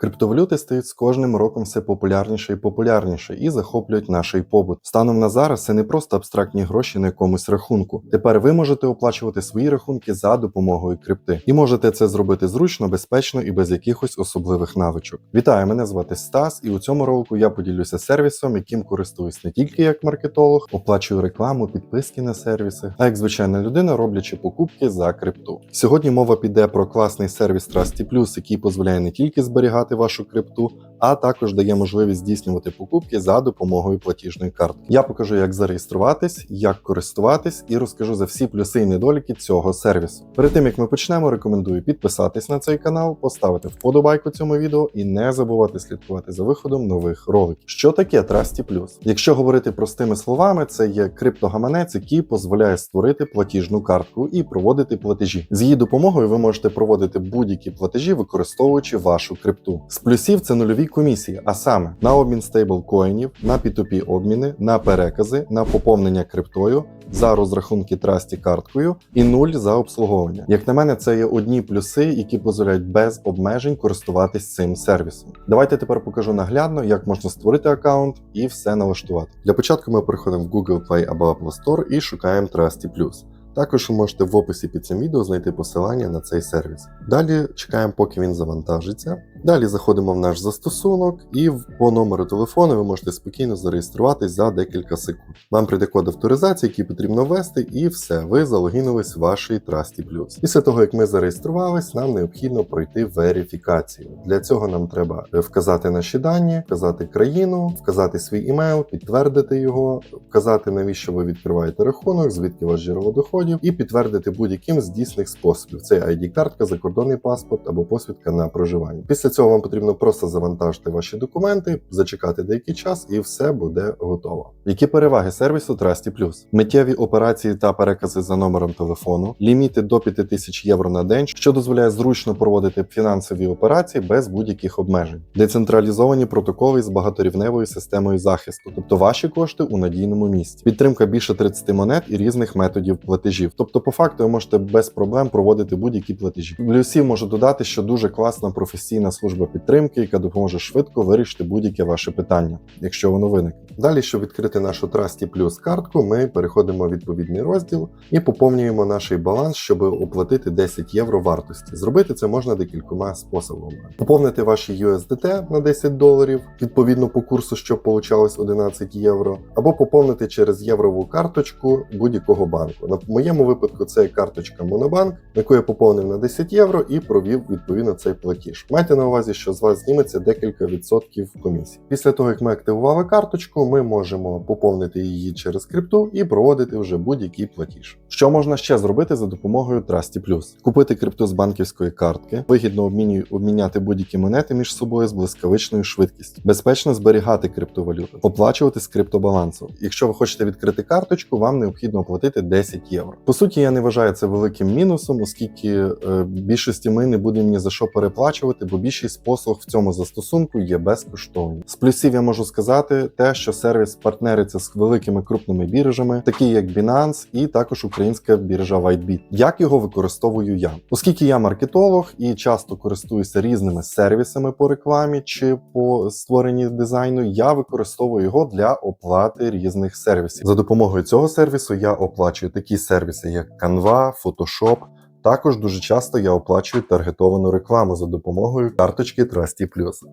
Криптовалюти стають з кожним роком все популярніше і популярніше і захоплюють наш побут. Станом на зараз це не просто абстрактні гроші на якомусь рахунку. Тепер ви можете оплачувати свої рахунки за допомогою крипти, і можете це зробити зручно, безпечно і без якихось особливих навичок. Вітаю, мене звати Стас, і у цьому ролику я поділюся сервісом, яким користуюсь не тільки як маркетолог, оплачую рекламу, підписки на сервіси, а як звичайна людина, роблячи покупки за крипту. Сьогодні мова піде про класний сервіс Trusty Plus, який дозволяє не тільки зберігати вашу крипту, а також дає можливість здійснювати покупки за допомогою платіжної картки. Я покажу, як зареєструватись, як користуватись, і розкажу за всі плюси і недоліки цього сервісу. Перед тим як ми почнемо, рекомендую підписатись на цей канал, поставити вподобайку цьому відео і не забувати слідкувати за виходом нових роликів. Що таке Trusty Plus? Якщо говорити простими словами, це є криптогаманець, який дозволяє створити платіжну картку і проводити платежі. З її допомогою ви можете проводити будь-які платежі, використовуючи вашу крипту. З плюсів це нульові комісії, а саме на обмін стейблкоїнів, на P2P обміни, на перекази, на поповнення криптою, за розрахунки трасті карткою і нуль за обслуговування. Як на мене, це є одні плюси, які дозволяють без обмежень користуватись цим сервісом. Давайте тепер покажу наглядно, як можна створити аккаунт і все налаштувати. Для початку ми переходимо в Google Play або Apple Store і шукаємо Trusty Plus. Також ви можете в описі під цим відео знайти посилання на цей сервіс. Далі чекаємо, поки він завантажиться. Далі заходимо в наш застосунок, і по номеру телефону ви можете спокійно зареєструватись за декілька секунд. Вам прийде код авторизації, який потрібно ввести, і все, ви залогінились в вашій Trusty. Після того, як ми зареєструвались, нам необхідно пройти верифікацію. Для цього нам треба вказати наші дані, вказати країну, вказати свій імейл, підтвердити його, вказати навіщо ви відкриваєте рахунок, звідки ваш джерело доходів, і підтвердити будь-яким з дійсних способів. Це ID-картка, закордонний паспорт або посвідка на проживання. Після цього вам потрібно просто завантажити ваші документи, зачекати деякий час, і все буде готово. Які переваги сервісу Trusty Plus? Миттєві операції та перекази за номером телефону, ліміти до 5000 євро на день, що дозволяє зручно проводити фінансові операції без будь-яких обмежень, децентралізовані протоколи з багаторівневою системою захисту, тобто ваші кошти у надійному місці, підтримка більше 30 монет і різних методів платежів. Тобто, по факту, ви можете без проблем проводити будь-які платежі. Плюсів можу додати, що дуже класна професійна служба підтримки, яка допоможе швидко вирішити будь-яке ваше питання, якщо воно виникне. Далі, щоб відкрити нашу Trusty Plus картку, ми переходимо в відповідний розділ і поповнюємо наш баланс, щоб оплатити 10 євро вартості. Зробити це можна декількома способами. Поповнити ваші USDT на 10 доларів, відповідно по курсу, щоб получалось 11 євро, або поповнити через єврову карточку будь-якого банку. На моєму випадку це карточка Монобанк, яку я поповнив на 10 євро і провів відповідно цей платіж. Майте на увазі, що з вас зніметься декілька відсотків комісії. Після того, як ми активували карточку, ми можемо поповнити її через крипту і проводити вже будь-який платіж. Що можна ще зробити за допомогою Trusty Plus? Купити крипту з банківської картки, вигідно обміню- обміняти будь-які монети між собою з блискавичною швидкістю, безпечно зберігати криптовалюту, оплачувати з криптобалансу. Якщо ви хочете відкрити карточку, вам необхідно оплатити 10 євро. По суті, я не вважаю це великим мінусом, оскільки е, більшості ми не будемо ні за що переплачувати, бо більшість послуг в цьому застосунку є безкоштовні. З плюсів я можу сказати те, що сервіс партнериться з великими крупними біржами, такі як Binance і також українська біржа WhiteBit. Як його використовую я? Оскільки я маркетолог і часто користуюся різними сервісами по рекламі чи по створенні дизайну, я використовую його для оплати різних сервісів. За допомогою цього сервісу я оплачую такі сервіси, як Canva, Photoshop. Також дуже часто я оплачую таргетовану рекламу за допомогою карточки Trusty.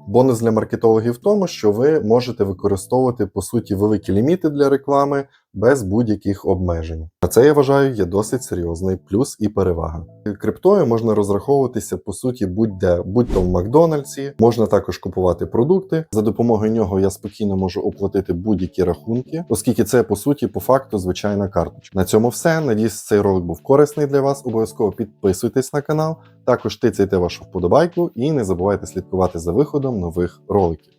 Бонус для маркетологів в тому, що ви можете використовувати по суті великі ліміти для реклами без будь-яких обмежень. А це я вважаю є досить серйозний плюс і перевага. Криптою можна розраховуватися по суті будь-де, будь-то в Макдональдсі, можна також купувати продукти. За допомогою нього я спокійно можу оплатити будь-які рахунки, оскільки це по суті по факту звичайна карточка. На цьому все. Надіюсь, цей ролик був корисний для вас. Обов'язково підписуйтесь на канал, також тицяйте вашу вподобайку і не забувайте слідкувати за виходом нових роликів.